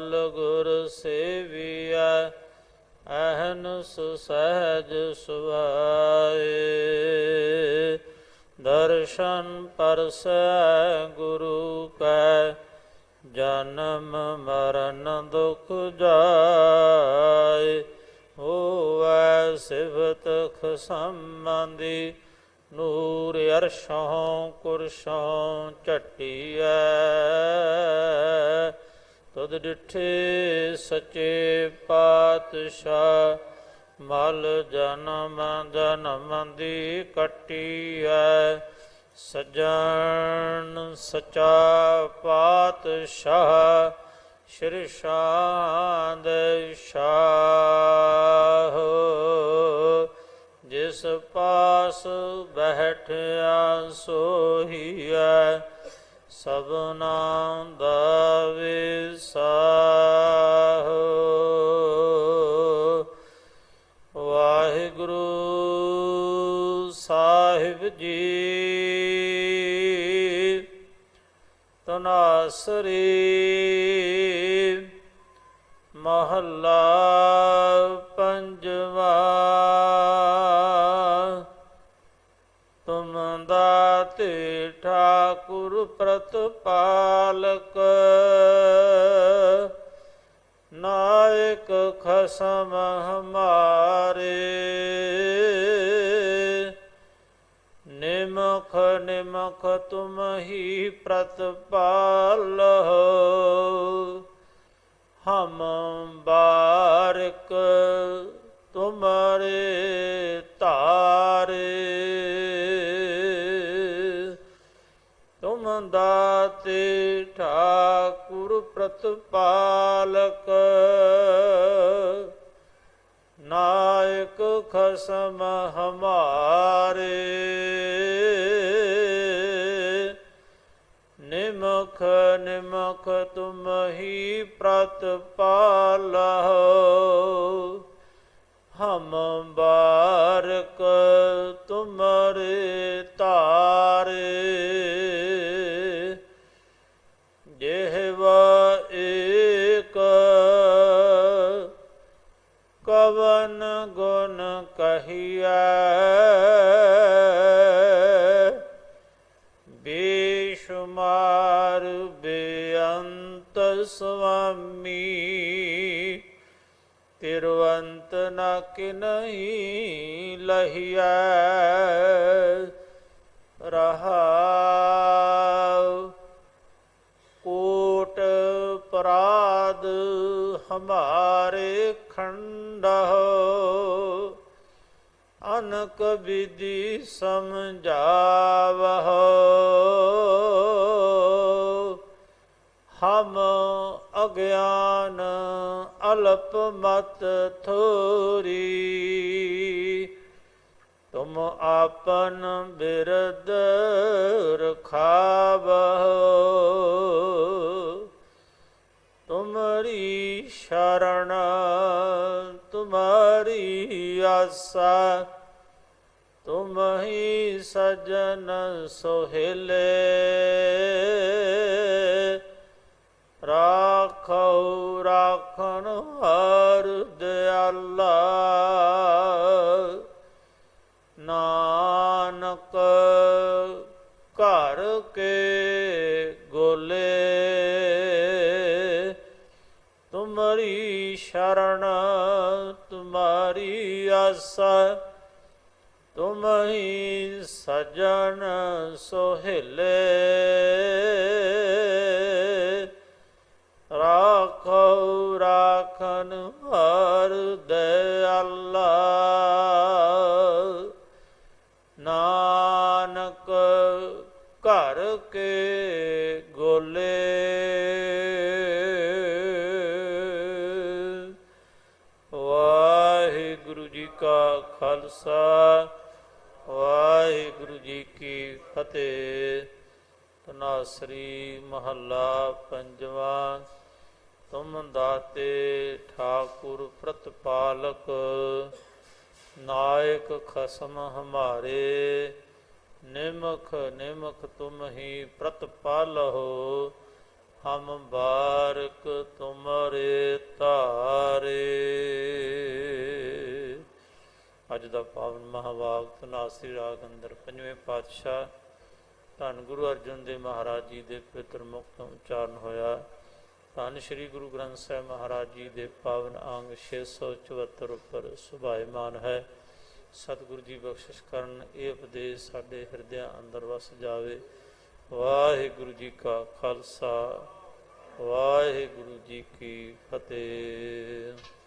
ਬਲ ਗੁਰ ਸੇਵੀਐ ਅਹਨੁਸ ਸਹਿਜ ਸੁਭਾਏ। ਦਰਸ਼ਨ ਪਰਸੈ ਗੁਰੂ ਕੈ, ਜਨਮ ਮਰਨ ਦੁਖ ਜਾਏ। ਹੋਵੈ ਸਿਵਤ ਖਸੰਬੰਦੀ, ਨੂਰ ਅਰਸ਼ੋਂ ਕੁਰਸ਼ੋਂ ਝਟੀਐ। ਤੁਧ ਡਿਠੇ ਸੱਚੇ ਪਾਤਸ਼ਾਹ, ਮਲ ਜਨਮ ਜਨਮ ਦੀ ਕਟੀਐ। ਸਜਣ ਸਚਾ ਪਾਤਸ਼ਾਹ, ਸ਼੍ਰੀ ਸ਼ਾਂਦ ਸ਼ਾਹ। ਜਿਸ ਪਾਸ ਬੈਠਿਆ ਸੋਹੀਐ ਸਭਨਾ ਦਾ ਵਿਸਾਹ ਵਾਹਿਗੁਰੂ ਸਾਹਿਬ ਜੀ ਤਨਾਸਰੀ ਮਹੱਲਾ ਤੁਮ ਦਾਤੇ ਠਾਕੁਰ ਪ੍ਰਤਪਾਲਕ। ਨਾਇਕ ਖਸਮ ਹਮਾਰੇ। ਨਿਮਖ ਨਿਮਖ ਤੁਮ ਹੀ ਪ੍ਰਤਪਾਲ ਹਮ ਬਾਰਕ ਤੁਮ ਦਾਤੇ ਠਾਕੁਰ ਪ੍ਰਤਪਾਲਕ। ਨਾਇਕ ਖਸਮ ਹਮਾਰੇ। ਨਿਮਖ ਨਿਮਖ ਤੁਮ ਹੀ ਪ੍ਰਤਪਾਲਹੁ। ਹਮ ਬਾਰਕ ਤੁਮਰੇ ਤਿਰਵੰਤ ਨ ਕਿਨਹੀ ਲਹੀਐ ਰਹਾਉ ਕੋਟ ਪਰਾਧ ਹਮਾਰੇ ਖੰਡਹੁ ਅਨਕ ਵਿਧੀ ਸਮਝਾਵਹੁ ਅਲਪ ਮਤ ਥੋਰੀ। ਤੁਮ ਆਪਨ ਬਿਰਦ ਰਖਾਵਹੁ। ਤੁਮਰੀ ਸ਼ਰਣ ਤੁਮਾਰੀ ਆਸਾ। ਤੁਮ ਸਜਨ ਸੋਹਿਲੇ। ਹਰ ਦਿਆਲਾ ਨਾਨਕ ਘਰ ਕੇ ਗੋਲੇ ਤੁਮਰੀ ਸ਼ਰਨ ਤੁਮਾਰੀ ਆਸਾ ਤੁਮ ਸਜਣ ਸੋਹਿਲੇ ਨਾਨਕ ਘਰ ਕੇ ਗੋਲੇ। ਵਾਹਿਗੁਰੂ ਜੀ ਕਾ ਖਾਲਸਾ, ਵਾਹਿਗੁਰੂ ਜੀ ਕੀ ਫਤਿਹ। ਤਨਾਸਰੀ ਮਹੱਲਾ ਪੰਜਵਾਂ, ਤੁਮ ਦਾਤੇ ਠਾਕੁਰ ਪ੍ਰਤਪਾਲਕ। ਨਾਇਕ ਖਸਮ ਹਮਾਰੇ, ਨਿਮਖ ਨਿਮਖ ਤੁਮ ਹੀ ਪ੍ਰਤਪਾਲਹੁ ਹਮ ਬਾਰਕ ਤੁਮਰੇ ਤਾਰੇ ਅੱਜ ਦਾ ਪਾਵਨ ਮਹਾਵਾਗ ਤਨਾਸੀ ਰਾਗ ਅੰਦਰ ਪੰਜਵੇਂ ਪਾਤਸ਼ਾਹ ਧੰਨ ਗੁਰੂ ਅਰਜਨ ਦੇਵ ਮਹਾਰਾਜ ਜੀ ਦੇ ਪਿਤਰ ਮੁਖਤ ਉਚਾਰਨ ਹੋਇਆ। ਧੰਨ ਸ੍ਰੀ ਗੁਰੂ ਗ੍ਰੰਥ ਸਾਹਿਬ ਮਹਾਰਾਜ ਜੀ ਦੇ ਪਾਵਨ ਅੰਗ 674 ਉੱਪਰ ਸੁਭਾਇਮਾਨ ਹੈ। ਸਤਿਗੁਰੂ ਜੀ ਬਖਸ਼ਿਸ਼ ਕਰਨ, ਇਹ ਉਪਦੇਸ਼ ਸਾਡੇ ਹਿਰਦਿਆਂ ਅੰਦਰ ਵਸ ਜਾਵੇ। ਵਾਹਿਗੁਰੂ ਜੀ ਕਾ ਖਾਲਸਾ, ਵਾਹਿਗੁਰੂ ਜੀ ਕੀ ਫਤਿਹ।